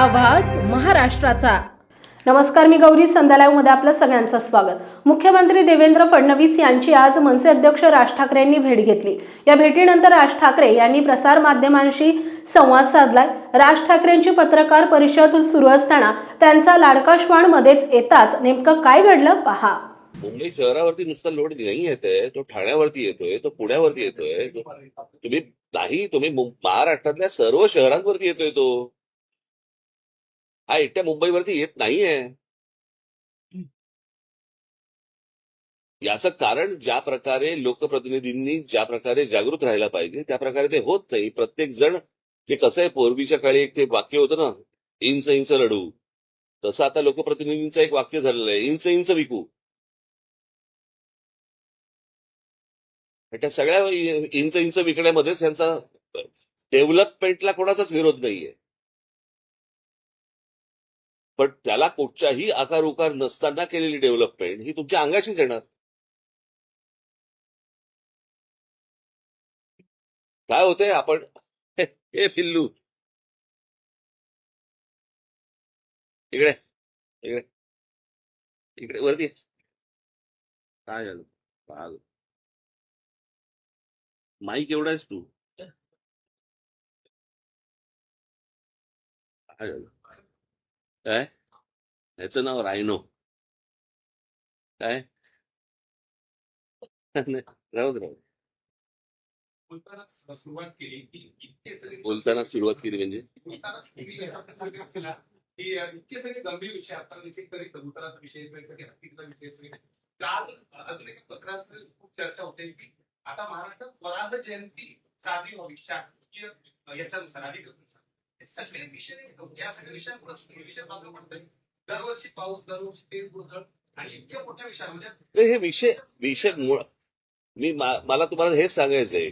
आवाज महाराष्ट्राचा. नमस्कार मी गौरी संध्यालायमध्ये आपलं सगळ्यांचं स्वागत. मुख्यमंत्री देवेंद्र फडणवीस यांची आज मनसे अध्यक्ष राज ठाकरेंनी भेट घेतली. या भेटीनंतर राज ठाकरे यांनी प्रसार माध्यमांशी संवाद साधलाय. राज ठाकरेंची पत्रकार परिषद सुरू असताना त्यांचा लाडका श्वान मध्येच येताच नेमकं काय घडलं पहा. मुंबई शहरावरती नुसता लोड नाही येतोय तो ठाण्यावरती येतोय तो पुण्यावरती येतोय तुम्ही नाही तुम्ही महाराष्ट्रातल्या सर्व शहरांवरती येतोय तो. हा एकट्या मुंबईवरती येत नाहीये. याचं कारण ज्या प्रकारे लोकप्रतिनिधींनी ज्या प्रकारे जागृत राहायला पाहिजे त्या प्रकारे ते होत नाही. प्रत्येक जण हे कसं आहे पूर्वीच्या काळी एक ते वाक्य होतं ना इंच इंच लढू. तसं आता लोकप्रतिनिधींचं एक वाक्य झालेलं आहे इंच इंच विकू. त्या सगळ्या इंच इंच विकण्यामध्येच यांचा डेव्हलपमेंटला कोणाचाच विरोध नाहीये. पण त्याला कुठच्याही आकार उकार नसताना केलेली डेव्हलपमेंट ही तुमच्या अंगाशीच येणार. काय होतंय आपण? हे फिल्लू इकडे इकडे. इकडे वरती. काय झालं? पागल. माईक एवढा आहेस तू? काय झालं? काय ह्याचं नाव रायनो काय नाही, राहू राहू दे. सुरुवात केली की इतके सगळे बोलताना सुरुवात केली म्हणजे बोलतानाच की इतके सगळे गंभीर विषय आता निश्चित तरी कबुतराचा विषय वेगवेगळे हत्तीचा विषय सगळे काल अजून एक पत्रात खूप चर्चा होते की आता महाराष्ट्रात स्वराज जयंती साजरी व्हावी शासकीय याच्यानुसार अधिकृतनुसार सगळे विषय या सगळ्या हे विषय मागं पडतोय. दरवर्षी पाऊस दरवर्षी तेच गोंधळ आणि इतक्या मोठ्या विषयावर म्हणजे हे विषय विषय मुळ मी मला तुम्हाला हेच सांगायचंय.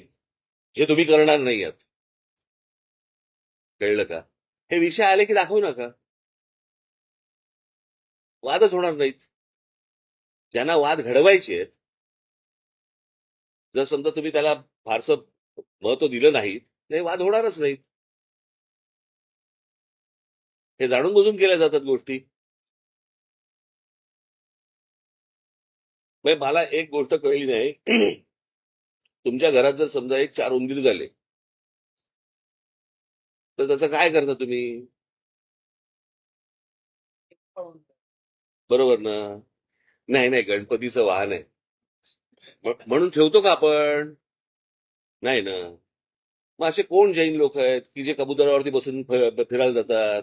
जे तुम्ही करणार नाही आहात. कळलं का? हे विषय आले की दाखवू नका. वादच होणार नाहीत. ज्यांना वाद घडवायचे आहेत जर समजा तुम्ही त्याला फारसं महत्त्व दिलं नाहीत वाद होणारच नाहीत. हे जाणून बुजून केल्या जातात गोष्टी. म्हणजे मला एक गोष्ट कळली नाही. तुमच्या घरात जर समजा एक चार उंदीर झाले तर त्याचं काय करता तुम्ही? बरोबर ना? नाही नाही गणपतीचं वाहन आहे. म्हणून ठेवतो का आपण? नाही ना? मग असे कोण जैन लोक आहेत की जे कबुतरावरती बसून फिरायला जातात?